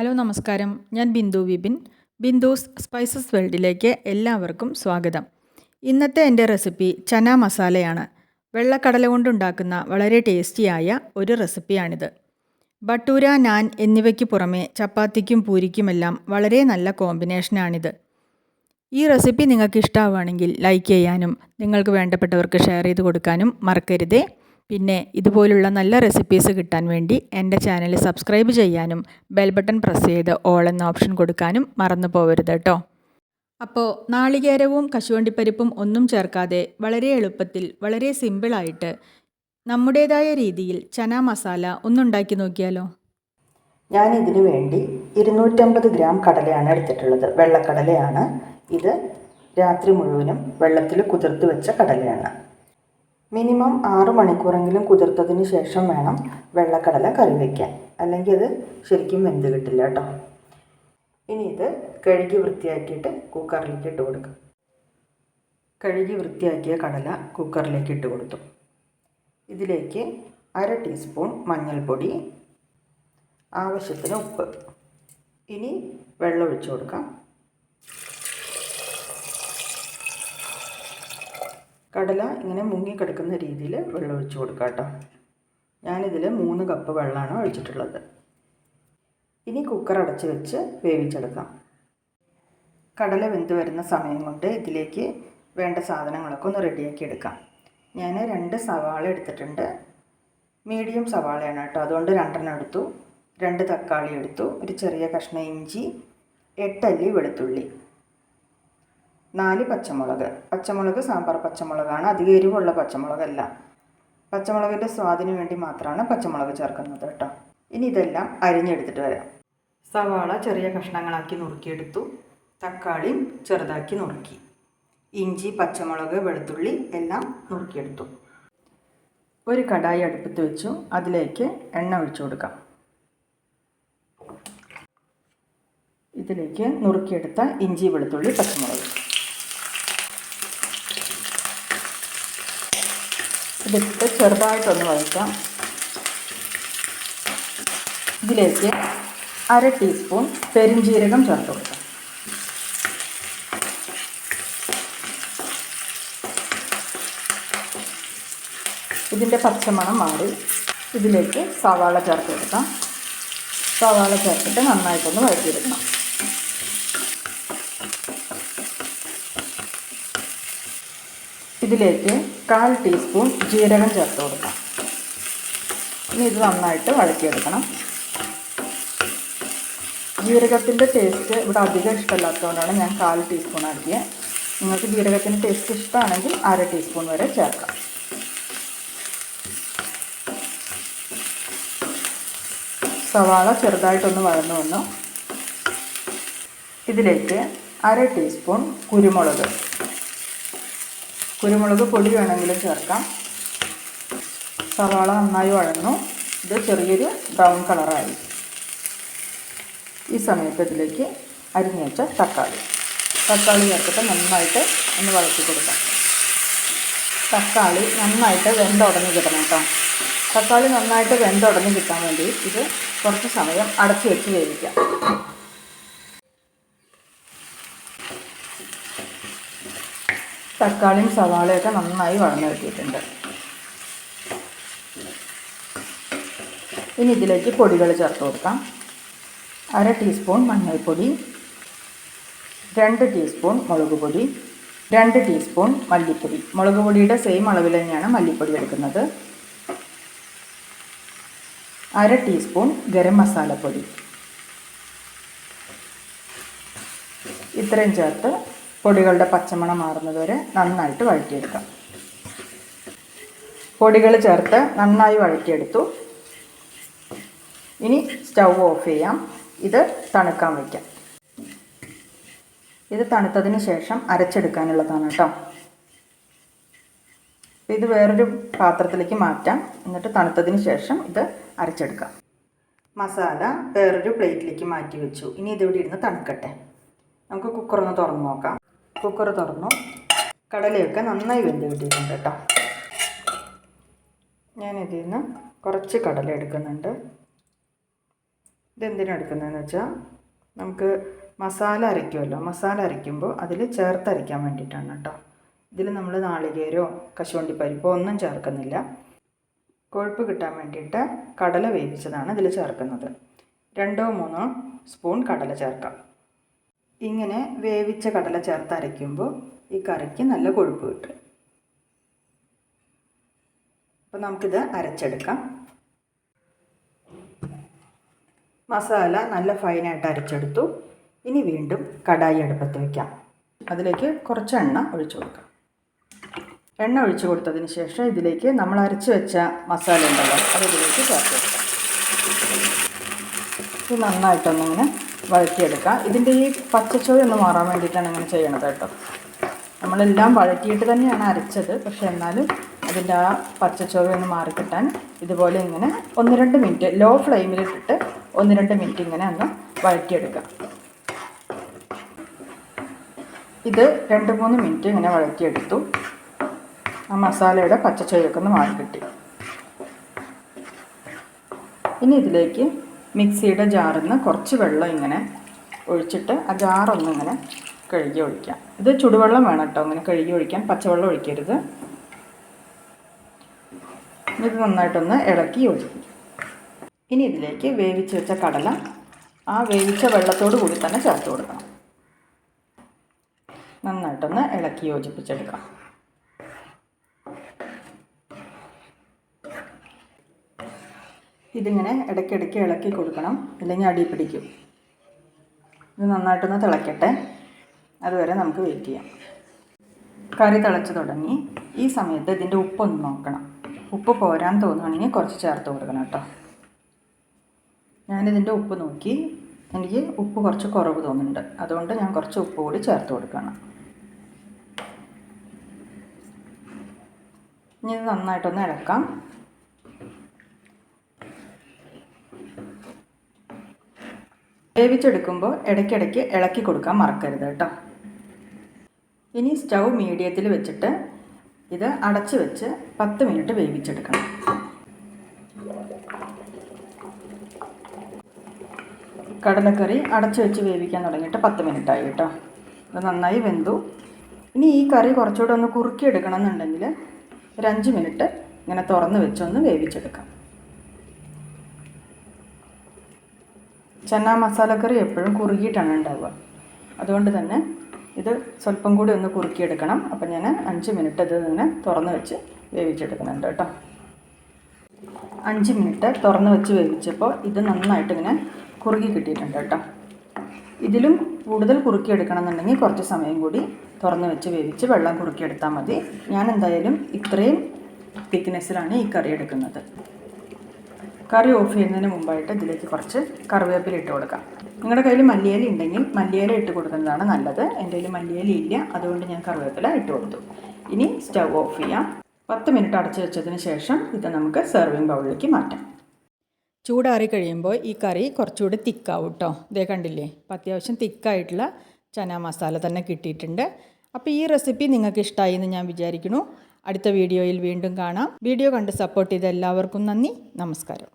Hello നമസ്കാരം. ഞാൻ Bindu Vipin. ബിന്ദുസ് spices വേൾഡിലേക്ക് എല്ലാവർക്കും സ്വാഗതം. ഇന്നത്തെ എന്റെ റെസിപ്പി ചന മസാലയാണ്. വെള്ളക്കടല കൊണ്ടുണ്ടാക്കുന്ന വളരെ ടേസ്റ്റിയായ ഒരു റെസിപ്പിയാണിത്. ബട്ടൂര നാൻ എന്നിവയ്ക്ക് പുറമെ ചപ്പാത്തിക്കും പൂരിക്കുമെല്ലാം വളരെ നല്ല കോമ്പിനേഷനാണിത്. ഈ റെസിപ്പി നിങ്ങൾക്ക് ഇഷ്ടമാവുകയാണെങ്കിൽ ലൈക്ക് ചെയ്യാനും നിങ്ങൾക്ക് വേണ്ടപ്പെട്ടവർക്ക് ഷെയർ ചെയ്ത് കൊടുക്കാനും മറക്കരുതേ. പിന്നെ ഇതുപോലുള്ള നല്ല റെസിപ്പീസ് കിട്ടാൻ വേണ്ടി എന്റെ ചാനൽ സബ്സ്ക്രൈബ് ചെയ്യാനും ബെൽ ബട്ടൺ പ്രസ് ചെയ്ത് ഓൾ എന്ന ഓപ്ഷൻ കൊടുക്കാനും മറന്നു പോകരുത് കേട്ടോ അപ്പോൾ നാളികേരവും കശുവണ്ടിപ്പരിപ്പും ഒന്നും ചേർക്കാതെ വളരെ എളുപ്പത്തിൽ വളരെ സിമ്പിളായിട്ട് നമ്മുടേതായ രീതിയിൽ ചന മസാല ഒന്നുണ്ടാക്കി നോക്കിയാലോ? ഞാൻ ഇതിനു വേണ്ടി ഇരുന്നൂറ്റമ്പത് ഗ്രാം കടലയാണ് എടുത്തിട്ടുള്ളത്. വെള്ളക്കടലയാണ്. ഇത് രാത്രി മുഴുവനും വെള്ളത്തിൽ കുതിർത്ത് വെച്ച കടലയാണ്. മിനിമം ആറ് മണിക്കൂറെങ്കിലും കുതിർത്തതിന് ശേഷം വേണം വെള്ളക്കടല കറി വയ്ക്കാൻ അല്ലെങ്കിൽ അത് ശരിക്കും വെന്ത് കിട്ടില്ല കേട്ടോ. ഇനി ഇത് കഴുകി വൃത്തിയാക്കിയിട്ട് കുക്കറിലേക്ക് ഇട്ട് കൊടുക്കും. കഴുകി വൃത്തിയാക്കിയ കടല കുക്കറിലേക്ക് ഇട്ട് കൊടുത്തു. ഇതിലേക്ക് അര ടീസ്പൂൺ മഞ്ഞൾപ്പൊടി ആവശ്യത്തിന് ഉപ്പ്. ഇനി വെള്ളം ഒഴിച്ചു കൊടുക്കാം. കടല ഇങ്ങനെ മുങ്ങി കിടക്കുന്ന രീതിയിൽ വെള്ളം ഒഴിച്ചു കൊടുക്കാം കേട്ടോ. ഞാനിതിൽ മൂന്ന് കപ്പ് വെള്ളമാണ് ഒഴിച്ചിട്ടുള്ളത്. ഇനി കുക്കർ അടച്ച് വെച്ച് വേവിച്ചെടുക്കാം. കടല വെന്ത് വരുന്ന സമയം കൊണ്ട് ഇതിലേക്ക് വേണ്ട സാധനങ്ങളൊക്കെ ഒന്ന് റെഡിയാക്കി എടുക്കാം. ഞാൻ രണ്ട് സവാള എടുത്തിട്ടുണ്ട്. മീഡിയം സവാളയാണ് കേട്ടോ. അതുകൊണ്ട് രണ്ടെണ്ണം എടുത്തു. രണ്ട് തക്കാളി എടുത്തു. ഒരു ചെറിയ കഷ്ണം ഇഞ്ചി. എട്ടല്ലി വെളുത്തുള്ളി. നാല് പച്ചമുളക്. പച്ചമുളക് സാമ്പാർ പച്ചമുളകാണ്. അധികം എരിവുള്ള പച്ചമുളകല്ല. പച്ചമുളകിന്റെ സ്വാദിന് വേണ്ടി മാത്രമാണ് പച്ചമുളക് ചേർക്കുന്നത് കേട്ടോ. ഇനി ഇതെല്ലാം അരിഞ്ഞെടുത്തിട്ട് വരാം. സവാള ചെറിയ കഷ്ണങ്ങളാക്കി നുറുക്കിയെടുത്തു. തക്കാളിയും ചെറുതാക്കി നുറുക്കി. ഇഞ്ചി പച്ചമുളക് വെളുത്തുള്ളി എല്ലാം നുറുക്കിയെടുത്തു. ഒരു കടായി അടുപ്പത്ത് വെച്ചു. അതിലേക്ക് എണ്ണ ഒഴിച്ചു കൊടുക്കാം. ഇതിലേക്ക് നുറുക്കിയെടുത്ത ഇഞ്ചി വെളുത്തുള്ളി പച്ചമുളക്. ഇതിട്ട് ചെറുതായിട്ടൊന്ന് വഴറ്റാം. ഇതിലേക്ക് അര ടീസ്പൂൺ പെരിഞ്ജീരകം ചേർത്ത് കൊടുക്കാം. ഇതിന്റെ പച്ചമണം മാറി. ഇതിലേക്ക് സവാള ചേർത്ത് കൊടുക്കാം. സവാള ചേർത്തിട്ട് നന്നായിട്ടൊന്ന് വഴറ്റിയെടുക്കണം. ഇതിലേക്ക് കാൽ ടീസ്പൂൺ ജീരകം ചേർത്ത് കൊടുക്കാം. ഇനി ഇത് നന്നായിട്ട് വഴറ്റിയെടുക്കണം. ജീരകത്തിന്റെ ടേസ്റ്റ് ഇവിടെ അധികം ഇഷ്ടമല്ലാത്തതുകൊണ്ടാണ് ഞാൻ കാൽ ടീസ്പൂൺ ആക്കിയത് നിങ്ങൾക്ക് ജീരകത്തിന്റെ ടേസ്റ്റ് ഇഷ്ടമാണെങ്കിൽ അര ടീസ്പൂൺ വരെ ചേർക്കാം. സവാള ചെറുതായിട്ടൊന്ന് വഴന്നു വന്നു. ഇതിലേക്ക് അര ടീസ്പൂൺ കുരുമുളക്. കുരുമുളക് പൊടി വേണമെങ്കിൽ ചേർക്കാം. സവാള നന്നായി വഴന്നു. ഇത് ചെറിയൊരു ബ്രൗൺ കളറായി. ഈ സമയത്ത് ഇതിലേക്ക് അരിഞ്ഞു വെച്ച തക്കാളി. തക്കാളി ചേർത്തിട്ട് നന്നായിട്ട് ഒന്ന് വഴറ്റി കൊടുക്കാം. തക്കാളി നന്നായിട്ട് വെന്തുടഞ്ഞ് കിട്ടണം കേട്ടോ. തക്കാളി നന്നായിട്ട് വെന്തുടഞ്ഞ് കിട്ടാൻ വേണ്ടി ഇത് കുറച്ച് സമയം അടച്ചു വെച്ച് വേവിക്കാം. തക്കാളിയും സവാളയൊക്കെ നന്നായി വളർന്നു കിട്ടിയിട്ടുണ്ട്. ഇനി ഇതിലേക്ക് പൊടികൾ ചേർത്ത് കൊടുക്കാം. അര ടീസ്പൂൺ മഞ്ഞൾപ്പൊടി രണ്ട് ടീസ്പൂൺ മുളക് പൊടി രണ്ട് ടീസ്പൂൺ മല്ലിപ്പൊടി. മുളക് പൊടിയുടെ സെയിം അളവിൽ തന്നെയാണ് മല്ലിപ്പൊടി എടുക്കുന്നത്. അര ടീസ്പൂൺ ഗരം മസാലപ്പൊടി. ഇത്രയും ചേർത്ത് പൊടികളുടെ പച്ചമണം മാറുന്നത് വരെ നന്നായിട്ട് വഴറ്റിയെടുക്കാം. പൊടികൾ ചേർത്ത് നന്നായി വഴറ്റിയെടുത്തു. ഇനി സ്റ്റൗ ഓഫ് ചെയ്യാം. ഇത് തണുക്കാൻ വയ്ക്കാം ഇത് തണുത്തതിന് ശേഷം അരച്ചെടുക്കാനുള്ളതാണ് കേട്ടോ. ഇത് വേറൊരു പാത്രത്തിലേക്ക് മാറ്റാം. എന്നിട്ട് തണുത്തതിന് ശേഷം ഇത് അരച്ചെടുക്കാം. മസാല വേറൊരു പ്ലേറ്റിലേക്ക് മാറ്റി വെച്ചു. ഇനി ഇതിവിടെ ഇരുന്ന് തണുക്കട്ടെ. നമുക്ക് കുക്കറൊന്ന് തുറന്ന് നോക്കാം. കുക്കർ തുറന്നു. കടലയൊക്കെ നന്നായി വെന്ത് കിട്ടിയിട്ടുണ്ട് കേട്ടോ. ഞാനിതിൽ നിന്ന് കുറച്ച് കടല എടുക്കുന്നുണ്ട്. ഇതെന്തിനാണ് എടുക്കുന്നതെന്ന് വെച്ചാൽ നമുക്ക് മസാല അരയ്ക്കുമല്ലോ. മസാല അരയ്ക്കുമ്പോൾ അതിൽ ചേർത്തരയ്ക്കാൻ വേണ്ടിയിട്ടാണ് കേട്ടോ. ഇതിൽ നമ്മൾ നാളികേരോ കശുവണ്ടി പരിപ്പോ ഒന്നും ചേർക്കുന്നില്ല. കൊഴുപ്പ് കിട്ടാൻ വേണ്ടിയിട്ട് കടല വേവിച്ചതാണ് ഇതിൽ ചേർക്കുന്നത്. രണ്ടോ മൂന്നോ സ്പൂൺ കടല ചേർക്കാം. ഇങ്ങനെ വേവിച്ച കടല ചേർത്ത് അരയ്ക്കുമ്പോൾ ഈ കറിക്ക് നല്ല കൊഴുപ്പ് കിട്ടും. അപ്പോൾ നമുക്കിത് അരച്ചെടുക്കാം. മസാല നല്ല ഫൈനായിട്ട് അരച്ചെടുത്തു. ഇനി വീണ്ടും കടായി അടുപ്പത്ത് വയ്ക്കാം അതിലേക്ക് കുറച്ച് എണ്ണ ഒഴിച്ചു കൊടുക്കാം. എണ്ണ ഒഴിച്ചു കൊടുത്തതിന് ശേഷം ഇതിലേക്ക് നമ്മൾ അരച്ച് വെച്ച മസാല ഉണ്ടല്ലോ അത് ഇതിലേക്ക് ചേർത്ത് കൊടുക്കാം. ഇത് നന്നായിട്ടൊന്നിങ്ങനെ വഴറ്റിയെടുക്കാം. ഇതിന്റെ ഈ പച്ചച്ചോയ ഒന്ന് മാറാൻ വേണ്ടിയിട്ടാണ് ഇങ്ങനെ ചെയ്യണത് കേട്ടോ. നമ്മളെല്ലാം വഴറ്റിയിട്ട് തന്നെയാണ് അരച്ചത്. പക്ഷെ എന്നാലും അതിന്റെ ആ പച്ചച്ചോവ ഒന്ന് മാറിക്കിട്ടാൻ ഇതുപോലെ ഇങ്ങനെ ഒന്ന് രണ്ട് മിനിറ്റ് ലോ ഫ്ലെയിമിലിട്ടിട്ട് ഒന്ന് രണ്ട് മിനിറ്റ് ഇങ്ങനെ ഒന്ന് വഴറ്റിയെടുക്കാം. ഇത് രണ്ട് മൂന്ന് മിനിറ്റ് ഇങ്ങനെ വഴറ്റിയെടുത്തു. ആ മസാലയുടെ പച്ചച്ചോയൊക്കെ ഒന്ന് മാറി കിട്ടി ഇനി ഇതിലേക്ക് മിക്സിയുടെ ജാറിൽ നിന്ന് കുറച്ച് വെള്ളം ഇങ്ങനെ ഒഴിച്ചിട്ട് ആ ജാറൊന്ന് ഇങ്ങനെ കഴുകി ഒഴിക്കാം. ഇത് ചുടുവെള്ളം വേണം കേട്ടോ. ഇങ്ങനെ കഴുകി ഒഴിക്കാൻ പച്ചവെള്ളം ഒഴിക്കരുത്. ഇത് നന്നായിട്ടൊന്ന് ഇളക്കി ഒഴിക്കും ഇനി ഇതിലേക്ക് വേവിച്ച് വെച്ച കടല ആ വേവിച്ച വെള്ളത്തോട് കൂടി തന്നെ ചേർത്ത് കൊടുക്കണം. നന്നായിട്ടൊന്ന് ഇളക്കി യോജിപ്പിച്ചെടുക്കാം. ഇതിങ്ങനെ ഇടയ്ക്കിടയ്ക്ക് ഇളക്കി കൊടുക്കണം. ഇല്ലെങ്കിൽ അടി പിടിക്കും. ഇത് നന്നായിട്ടൊന്ന് തിളയ്ക്കട്ടെ അതുവരെ നമുക്ക് വെയിറ്റ് ചെയ്യാം. കറി തിളച്ച് തുടങ്ങി. ഈ സമയത്ത് ഇതിന്റെ ഉപ്പൊന്ന് നോക്കണം. ഉപ്പ് പോരാൻ തോന്നുകയാണെങ്കിൽ കുറച്ച് ചേർത്ത് കൊടുക്കണം കേട്ടോ. ഞാനിതിന്റെ ഉപ്പ് നോക്കി. എനിക്ക് ഉപ്പ് കുറച്ച് കുറവ് തോന്നുന്നുണ്ട്. അതുകൊണ്ട് ഞാൻ കുറച്ച് ഉപ്പ് കൂടി ചേർത്ത് കൊടുക്കണം. ഇനി ഇത് നന്നായിട്ടൊന്ന് ഇളക്കാം. വേവിച്ചെടുക്കുമ്പോൾ ഇടയ്ക്കിടയ്ക്ക് ഇളക്കി കൊടുക്കാൻ മറക്കരുത് കേട്ടോ. ഇനി സ്റ്റൗ മീഡിയത്തിൽ വെച്ചിട്ട് ഇത് അടച്ച് വെച്ച് പത്ത് മിനിറ്റ് വേവിച്ചെടുക്കണം. കടലക്കറി അടച്ച് വെച്ച് വേവിക്കാൻ തുടങ്ങിയിട്ട് പത്ത് മിനിറ്റ് ആയി കേട്ടോ. ഇത് നന്നായി വെന്തു. ഇനി ഈ കറി കുറച്ചുകൂടെ ഒന്ന് കുറുക്കി എടുക്കണം എന്നുണ്ടെങ്കിൽ ഒരു അഞ്ച് മിനിറ്റ് ഇങ്ങനെ തുറന്ന് വെച്ചൊന്ന് വേവിച്ചെടുക്കാം. ചന്ന മസാലക്കറി എപ്പോഴും കുറുകിയിട്ടാണ് ഉണ്ടാവുക. അതുകൊണ്ട് തന്നെ ഇത് സ്വല്പം കൂടി ഒന്ന് കുറുക്കിയെടുക്കണം. അപ്പം ഞാൻ അഞ്ച് മിനിറ്റ് ഇത് തന്നെ തുറന്ന് വെച്ച് വേവിച്ചെടുക്കുന്നുണ്ട് കേട്ടോ. അഞ്ച് മിനിറ്റ് തുറന്ന് വെച്ച് വേവിച്ചപ്പോൾ ഇത് നന്നായിട്ട് ഇങ്ങനെ കുറുകി കിട്ടിയിട്ടുണ്ട് കേട്ടോ. ഇതിലും കൂടുതൽ കുറുക്കിയെടുക്കണം എന്നുണ്ടെങ്കിൽ കുറച്ച് സമയം കൂടി തുറന്ന് വെച്ച് വേവിച്ച് വെള്ളം കുറുക്കിയെടുത്താൽ മതി. ഞാൻ എന്തായാലും ഇത്രയും തിക്നെസ്സിലാണ് ഈ കറി എടുക്കുന്നത്. കറി ഓഫ് ചെയ്യുന്നതിന് മുമ്പായിട്ട് ഇതിലേക്ക് കുറച്ച് കറിവേപ്പില ഇട്ട് കൊടുക്കാം. നിങ്ങളുടെ കയ്യിൽ മല്ലിയില ഉണ്ടെങ്കിൽ മല്ലിയില ഇട്ട് കൊടുക്കുന്നതാണ് നല്ലത്. എന്റെ കയ്യിൽ മല്ലിയില ഇല്ല. അതുകൊണ്ട് ഞാൻ കറിവേപ്പില ഇട്ട് കൊടുത്തു. ഇനി സ്റ്റൗ ഓഫ് ചെയ്യാം. പത്ത് മിനിറ്റ് അടച്ചു വെച്ചതിന് ശേഷം ഇത് നമുക്ക് സെർവിങ് ബൗളിലേക്ക് മാറ്റാം. ചൂടാറി കഴിയുമ്പോൾ ഈ കറി കുറച്ചുകൂടി തിക്കാവും കേട്ടോ. ഇതേ കണ്ടില്ലേ? അപ്പോൾ അത്യാവശ്യം തിക്കായിട്ടുള്ള ചന മസാല തന്നെ കിട്ടിയിട്ടുണ്ട്. അപ്പോൾ ഈ റെസിപ്പി നിങ്ങൾക്ക് ഇഷ്ടമായി എന്ന് ഞാൻ വിചാരിക്കുന്നു. അടുത്ത വീഡിയോയിൽ വീണ്ടും കാണാം. വീഡിയോ കണ്ട് സപ്പോർട്ട് ചെയ്ത എല്ലാവർക്കും നന്ദി. നമസ്കാരം.